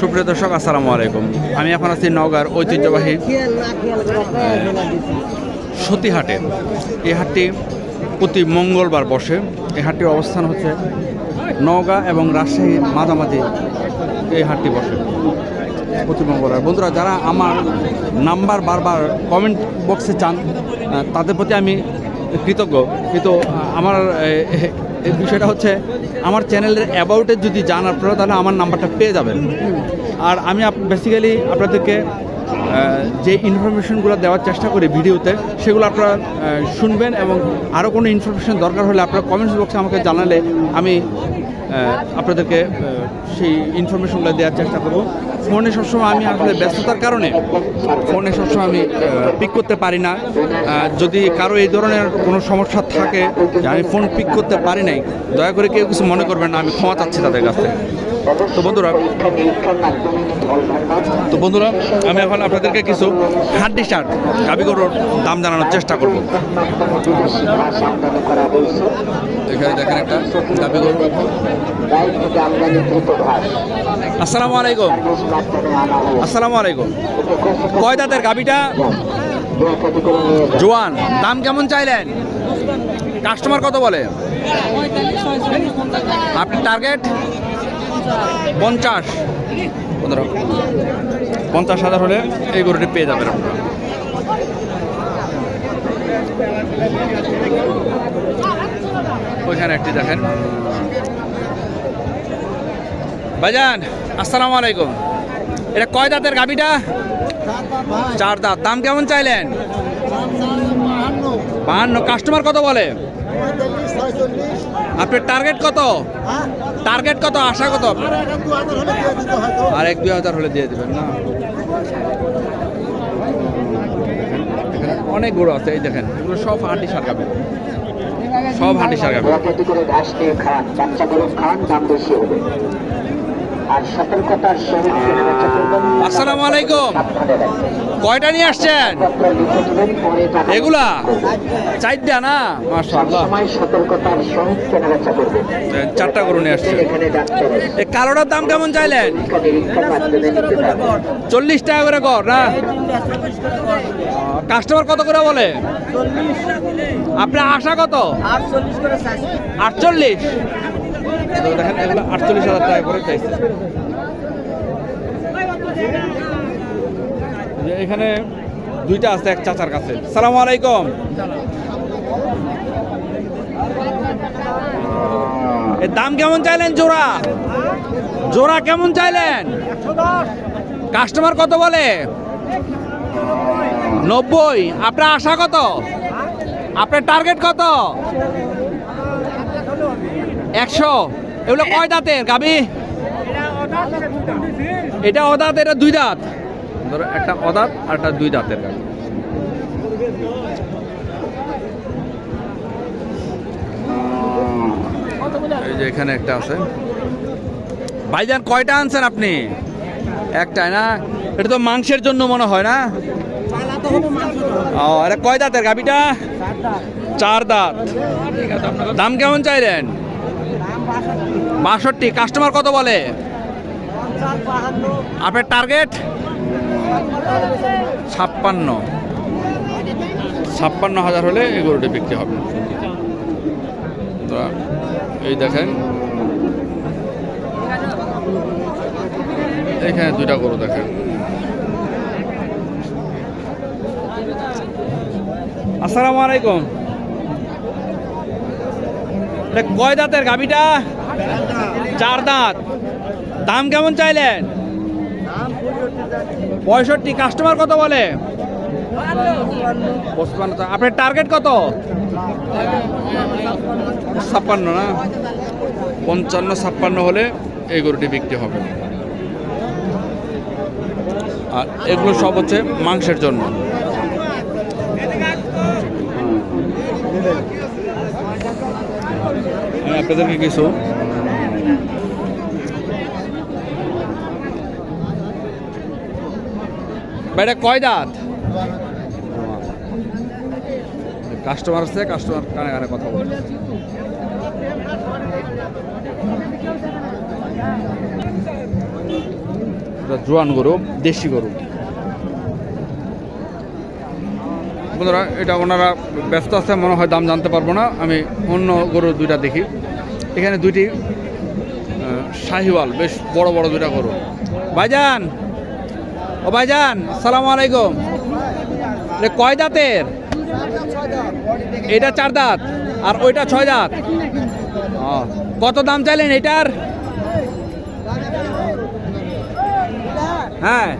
সুপ্রিয় দর্শক, আসসালামু আলাইকুম। আমি এখন আছি নওগাঁর ঐতিহ্যবাহী সতীহাটে। এই হাটটি প্রতি মঙ্গলবার বসে। এই হাটটির অবস্থান হচ্ছে নওগাঁ এবং রাজশাহী মাঝামাঝি এই হাটটি বসে। প্রতি মঙ্গলবার। বন্ধুরা, যারা আমার নাম্বার বারবার কমেন্ট বক্সে চান তাদের প্রতি আমি কৃতজ্ঞ। কিন্তু আমার এই বিষয়টা হচ্ছে আমার চ্যানেলের অ্যাবাউটে যদি যান আপনারা, তাহলে আমার নাম্বারটা পেয়ে যাবেন। আর আমি বেসিক্যালি আপনাদেরকে যে ইনফরমেশনগুলো দেওয়ার চেষ্টা করি ভিডিওতে, সেগুলো আপনারা শুনবেন এবং আরও কোনো ইনফরমেশন দরকার হলে আপনারা কমেন্টস বক্সে আমাকে জানালে আমি আপনাদেরকে সেই ইনফরমেশনগুলো দেওয়ার চেষ্টা করব। ফোনে সবসময় আমি আসলে ব্যস্ততার কারণে ফোনে সবসময় আমি পিক করতে পারি না। যদি কারও এই ধরনের কোনো সমস্যা থাকে আমি ফোন পিক করতে পারি নাই, দয়া করে কেউ কিছু মনে করবেন না, আমি ক্ষমা চাচ্ছি তাদের কাছে তো বন্ধুরা তো বন্ধুরা, আমি এখন আপনাদেরকে কিছু হাড্ডি শার্ট গাবি গরুর দাম জানানোর চেষ্টা করব। এখানে দেখেন একটা গাবি গরু। আসসালামু আলাইকুম। আসসালামু আলাইকুম। কয় দাঁতের গাবিটা জোয়ান, দাম কেমন চাইলেন? কাস্টমার কত বলে? আপনি টার্গেট? পঞ্চাশ। পনেরো। পঞ্চাশ হাজার হলে এই গরুটি পেয়ে যাবেন আপনারা। ওইখানে একটি দেখেন। ভাইজান, আসসালামু আলাইকুম। এটা কয় দাঁতের গাবিটা চার দাঁত। দাম কেমন চাইলেন? বাহান্ন। কাস্টমার কত বলে? আপনার টার্গেট কত? টার্গেট কত? আশা কত আর এক দুই হাজার হলে দিয়ে দেবেন না। অনেক গরু আছে, এই দেখেন, এগুলো সব হাঁটি সারগাবে। সব হাঁটি সার খাবে করে আর সতর্কতার সহিত কেনাবেচা করবেন আসসালামু আলাইকুম। কয়টা নিয়ে আসছেন? এগুলা? চারটা না? মাশাআল্লাহ। সময় সতর্কতার সহিত কেনাবেচা করবেন চারটা গরু নিয়ে আসছে এখানে ডাক্তার আছে এই কালোটার দাম কেমন চাইলেন? চল্লিশ টাকা করে কর না কাস্টমার কত করে বলে? আপনার আশা কত? আটচল্লিশ? তো দেখেন, এগুলো আটচল্লিশ হাজার টাকা করে চাইছে এখানে দুইটা আছে, এক চাচার কাছে। সালাম আলাইকুম। দাম কেমন চাইলেন জোড়া? জোড়া কেমন চাইলেন? কাস্টমার কত বলে? নব্বই। আপনার আশা কত? আপনার টার্গেট কত? একশো। এগুলো কয় দাঁতের গাবি? এটা অদাঁত এটা দুই দাঁত। ধরো একটা অদাঁত আর একটা দুই দাঁতের গাবি। এই যে এখানে একটা আছে। ভাইজান কয়টা আনছেন আপনি? একটাই না? এটা তো মাংসের জন্য মনে হয় না? ও এটা কয় দাঁতের গাবিটা? চার দাঁত। দাম কেমন চাইলেন? বাষট্টি। কাস্টমার কত বলে? আপনার টার্গেট ছাপ্পান্ন। ছাপ্পান্ন হাজার হলে এই গরুটি বিক্রি হবে। এই দেখেন। এখানে দুইটা গরু দেখেন। আসসালামু আলাইকুম। কয় দাঁতের গাবিটা চার দাঁত। দাম কেমন চাইলেন? পঁয়ষট্টি। কাস্টমার কত বলে? আপনার টার্গেট কত? ছাপ্পান্ন না? পঞ্চান্ন, ছাপ্পান্ন হলে এই গরুটি বিক্রি হবে। আর এগুলো সব হচ্ছে মাংসের জন্য। আমি আপনাদেরকে কিছু। বাইরে কয় দাঁত? কাস্টমার আছে কাস্টমার কানে কানে কথা বলে। জোয়ান গরু, দেশি গরু। বন্ধুরা, এটা ওনারা ব্যস্ত আছে, মনে হয় দাম জানতে পারব না। আমি অন্য গরু দুইটা দেখি। এখানে দুইটি শাহিওয়াল, বেশ বড় বড় দুইটা গরু। ভাইজান! ও ভাইজান, আসসালামু আলাইকুম। কয় দাঁতের? এটা চার দাঁত, আর ওইটা ছয় দাঁত। কত দাম চাইলেন এটার? হ্যাঁ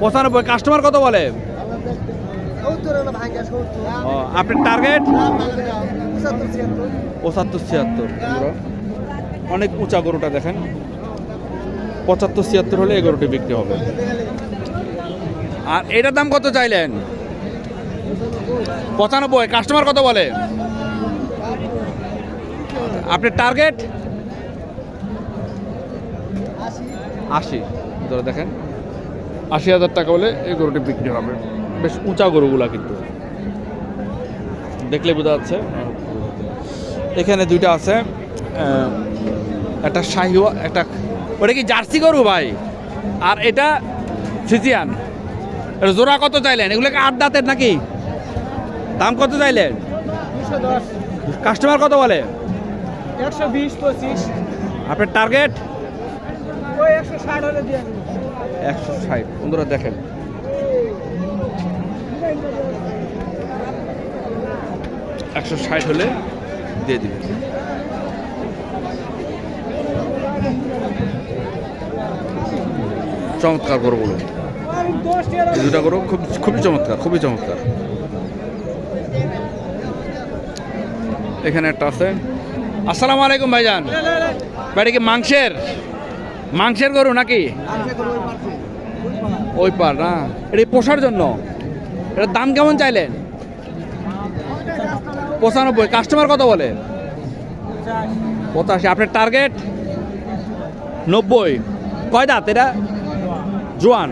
পঁচানব্বই। কাস্টমার কত বলে? আপনার টার্গেট পঁচাত্তর ছিয়াত্তর। অনেক উঁচা গরুটা দেখেন। পঁচাত্তর ছিয়াত্তর হলে এই গরুটি বিক্রি হবে। আর এটার দাম কত চাইলেন? পঁচানব্বই। কাস্টমার কত বলে? আপনার টার্গেট আশি। ধরে দেখেন। আশি হাজার টাকা হলে এই গরুটি বিক্রি হবে। বেশ উঁচা গরুগুলা কিন্তু। দেখলে বোঝা যাচ্ছে। এখানে দুইটা আছে। একটা শাহি একটা ওটা কি জার্সি গরু ভাই? আর এটা ফিজিয়ান। এটা জোড়া কত চাইলেন? এগুলো কি আট দাঁতের নাকি? দাম কত চাইলেন? কাস্টমার কত বলে? একশো বিশ পঁচিশ আপনার টার্গেট? ওই একশো ষাট একশো বন্ধুরা দেখেন একশো ষাট হলে দিয়ে দিবেন চমৎকার গরুগুলো বলুন। দুটা গরু খুব, খুবই চমৎকার খুবই চমৎকার। এখানে একটা আছে। আসসালামু আলাইকুম ভাইজান। বাড়ি কি মাংসের? মাংসের গরু নাকি? ওই পার না? এটা পোষার জন্য। এটার দাম কেমন চাইলেন? পঁচানব্বই কাস্টমার কত বলে? পঁচাশি, আপনার টার্গেট নব্বই। কয় দাঁত এটা? জোয়ান।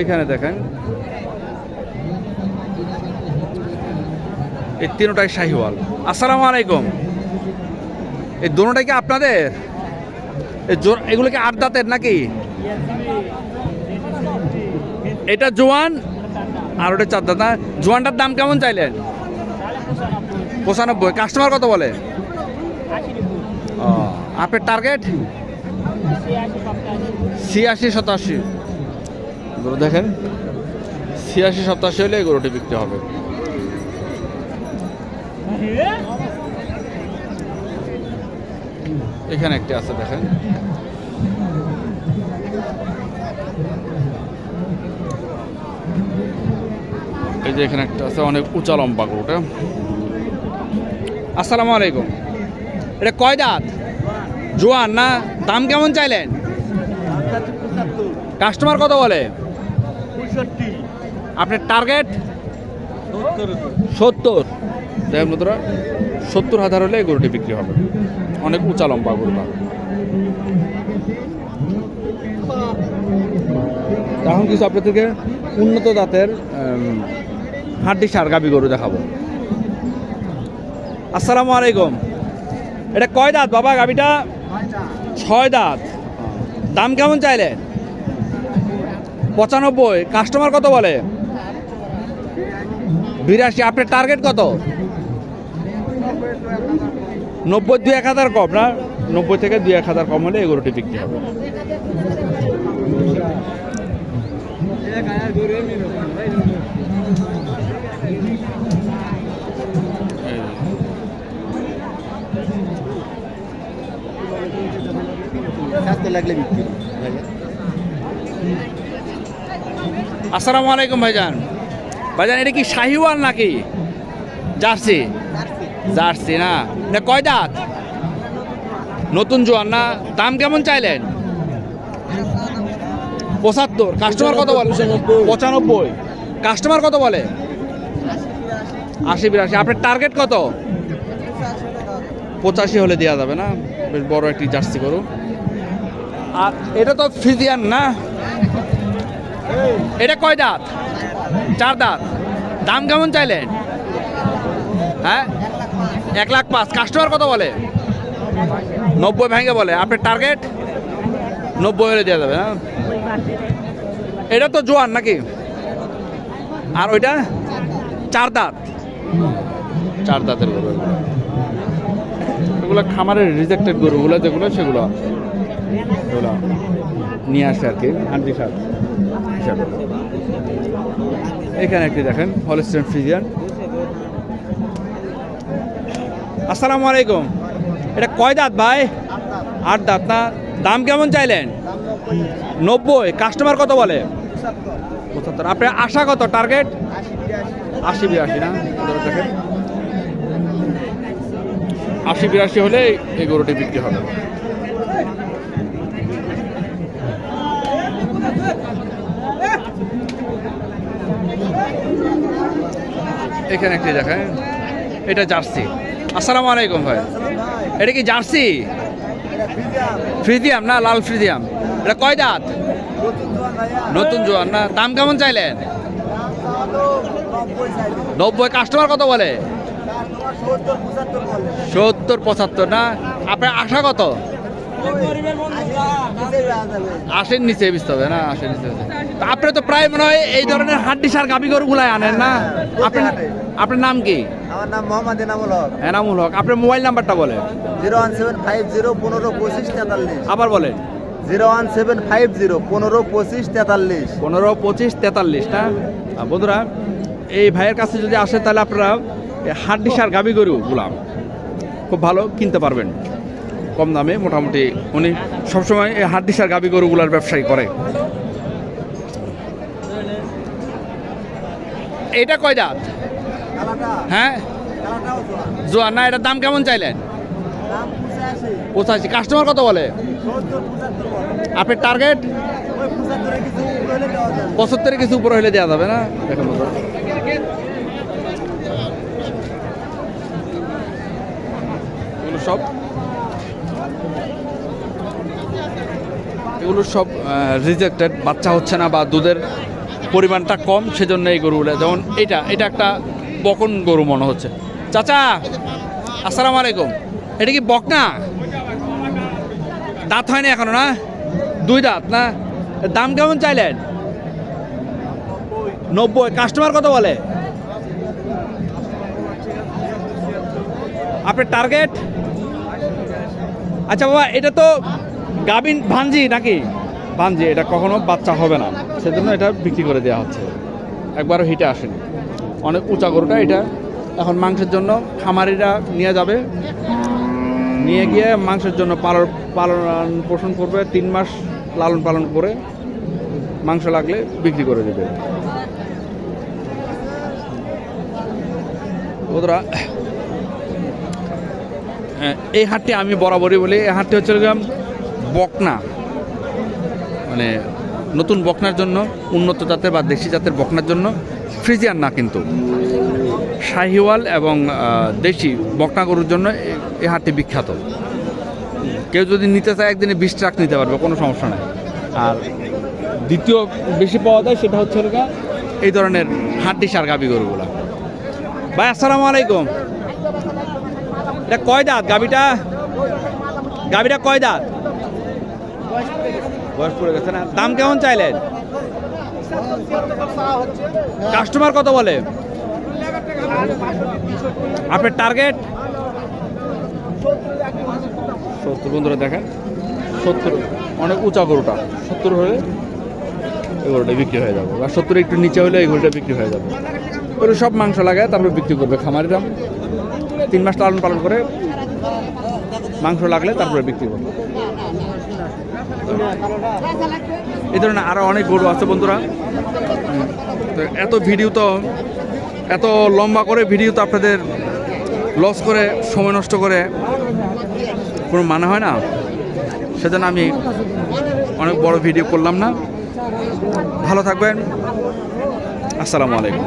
এখানে দেখেন। এই তিনটাই শাহিওয়াল। আসসালামু আলাইকুম। এই দোনোটাই কি আপনাদের? এগুলো কি আট দাঁতের নাকি? এটা জোয়ান আর ওটা চার দাঁত। জোয়ানটার দাম কেমন চাইলেন? পঁচানব্বই। কাস্টমার কত বলে? ও, আপনার টার্গেট ছিয়াশি শতাশি গরু দেখেন ছিয়াশি সপ্তাশি হলে গরুটি বিক্রি হবে। এখানে একটি আছে দেখেন। এই যে এখানে একটা আছে অনেক উঁচা লম্বা গরুটা। আসসালামু আলাইকুম। এটা কয় দাঁত? জোয়ান না? দাম কেমন চাইলেন? কাস্টমার কত বলে? আপনার টার্গেট? সত্তর। দেখেন বন্ধুরা, সত্তর হাজার হলে এই গরুটি বিক্রি হবে। অনেক উঁচা লম্বা গরুটা। এখন কিছু আপনাদেরকে উন্নত জাতের হাড্ডি সার গাবি গরু দেখাবো। আসসালামু আলাইকুম। এটা কয় দাঁত বাবা গাবিটা? ছয় দাঁত। দাম কেমন চাইলেন পঁচানব্বই। কাস্টমার কত বলে? বিরাশি। আপনার টার্গেট কত? নব্বই দুই এক হাজার কম না, নব্বই থেকে দুই এক হাজার কম হলে এই গরুটি বিক্রি হবে। আসসালামু আলাইকুম ভাইজান। ভাইজান, এটা কি শাহিওয়াল নাকি? জার্সি? জার্সি না? এটা কয় দাঁত? নতুন জোয়ার না? দাম কেমন চাইলেন? পঁচাত্তর। কাস্টমার কত বলে? পঁচানব্বই। কাস্টমার কত বলে? আশি বিরাশি। আপনার টার্গেট কত? পঁচাশি হলে দেওয়া যাবে না? বেশ বড় একটি জার্সি করু আর এটা তো ফিজিয়ান না? এটা কয় দাঁত? চার দাঁত। দাম কেমন চাইলেন? হ্যাঁ? এক লাখ পাঁচ। কাস্টমার কত বলে? নব্বই ভেঙে বলে। আপনার টার্গেট নব্বই হলে দেওয়া যাবে হ্যাঁ? এটা তো জোয়ান নাকি? আর ওইটা? চার দাঁত। চার দাঁতের গরু। এগুলো। খামারের রিজেক্টেড গরুগুলো যেগুলো, সেগুলো। এগুলো নিয়ে আসে আর কি, হান্ডি সার এখানে একটি দেখেন হলস্টেন ফ্রিজিয়ান আসসালামু আলাইকুম। এটা কয় দাঁত ভাই? আট দাঁত না? দাম কেমন চাইলেন? নব্বই। কাস্টমার কত বলে? পঁচাত্তর। আপনার আশা কত? টার্গেট? আশি বিরাশি না? আশি বিরাশি হলে এই গরুটি বিক্রি হবে। এখানে একটি দেখেন এটা জার্সি। আসসালামু আলাইকুম ভাই। এটা কি জার্সি? ফ্রিজিয়াম না লাল ফ্রিজিয়াম? এটা কয় দাঁত? নতুন জোয়ান না? দাম কেমন চাইলেন? নব্বই। কাস্টমার কত বলে। সত্তর, পঁচাত্তর না? আপনার আশা কত? আশের নিচে বুঝতে হবে না আশের নিচে আপনি তো প্রায় মনে হয় এই ধরনের হাড্ডি সার গাবি গরু গরুগুলাই আনেন না? আপনার আপনার নাম কি? আমার নাম মোহাম্মদ এনামুল হক। এনামুল হক। আপনার মোবাইল নাম্বারটা বলে zero one seven five zero পনেরো পঁচিশ তেতাল্লিশ। আবার বলেন। Zero one seven five zero পনেরো পঁচিশ তেতাল্লিশ। পনেরো পঁচিশ তেতাল্লিশ না? বন্ধুরা এই ভাইয়ের কাছে যদি আসে তাহলে আপনারা হাড্ডি সার গাভি গরু গুলাম খুব ভালো কিনতে পারবেন। কম দামে মোটামুটি উনি সবসময় এই হাড্ডি সার গাভি গরুগুলার ব্যবসায়ী করে। এটা কয় দাঁত? হ্যাঁ? জোয়ার না, এটার দাম কেমন চাইলেন? পঁচাশি। কাস্টমার কত বলে? আপনার টার্গেট পঁচাত্তরের কিছু উপরে হলে দেওয়া যাবে। না। দেখেন সব এগুলো সব রিজেক্টেড বাচ্চা হচ্ছে না বা দুধের পরিমাণটা কম, সেজন্য এই গরুগুলো, যেমন এটা এটা একটা বকন গরু মনে হচ্ছে। চাচা, আসসালামু আলাইকুম। এটা কি বকনা দাঁত হয়নি এখনও, না? দুই দাঁত, না? দাম কেমন চাইলেন? নব্বই কাস্টমার কত বলে? আপনার টার্গেট আচ্ছা বাবা, এটা তো গাবিন ভাঞ্জি নাকি? ভাঞ্জি এটা কখনো বাচ্চা হবে না। সেজন্য এটা বিক্রি করে দেওয়া হচ্ছে। একবারও হিটে আসেনি। অনেক উঁচা গরুটা এটা। এখন মাংসের জন্য খামারিরা নিয়ে যাবে। নিয়ে গিয়ে মাংসের জন্য পালন পালন পোষণ করবে। তিন মাস লালন পালন করে মাংস লাগলে বিক্রি করে দেবে। ওরা এই হাটটি আমি বরাবরই বলি। এই হাটটি হচ্ছে বকনা। মানে নতুন বকনার জন্য, উন্নত জাতের বা দেশি জাতের বকনার জন্য ফ্রিজিয়ান না কিন্তু। শাহিওয়াল এবং দেশি বকনা গরুর জন্য এই হাটটি বিখ্যাত। কেউ যদি নিতে চায়, একদিনে বিশ ট্রাক নিতে পারবে, কোনো সমস্যা নাই। আর দ্বিতীয় বেশি পাওয়া যায় সেটা হচ্ছে এই ধরনের হাড্ডি সার গাবি গরুগুলা। ভাই, আসসালামু আলাইকুম। এটা কয় দাঁত? গাবিটা? গাবিটা কয় দাঁত? বয়স গেছে না? দাম কেমন চাইলেন? কাস্টমার কত বলে? আপনার টার্গেট সত্তর বন্ধুরা দেখেন। সত্তর। অনেক উঁচা গরুটা। সত্তর হলে এই গরুটা বিক্রি হয়ে যাবে। আর সত্তর একটু নিচে হলে এই গরুটা বিক্রি হয়ে যাবে। ওগুলো সব মাংস লাগায় তারপরে বিক্রি করবে খামারিরা তিন মাস লালন পালন করে মাংস লাগলে তারপরে বিক্রি করব। এই ধরনের আরও অনেক গরু আছে বন্ধুরা। তো এত ভিডিও তো, এত লম্বা করে ভিডিও তো আপনাদের লস করে, সময় নষ্ট করে কোনো মানে হয় না। সেজন্য আমি অনেক বড় ভিডিও করলাম না। ভালো থাকবেন। আসসালামু আলাইকুম।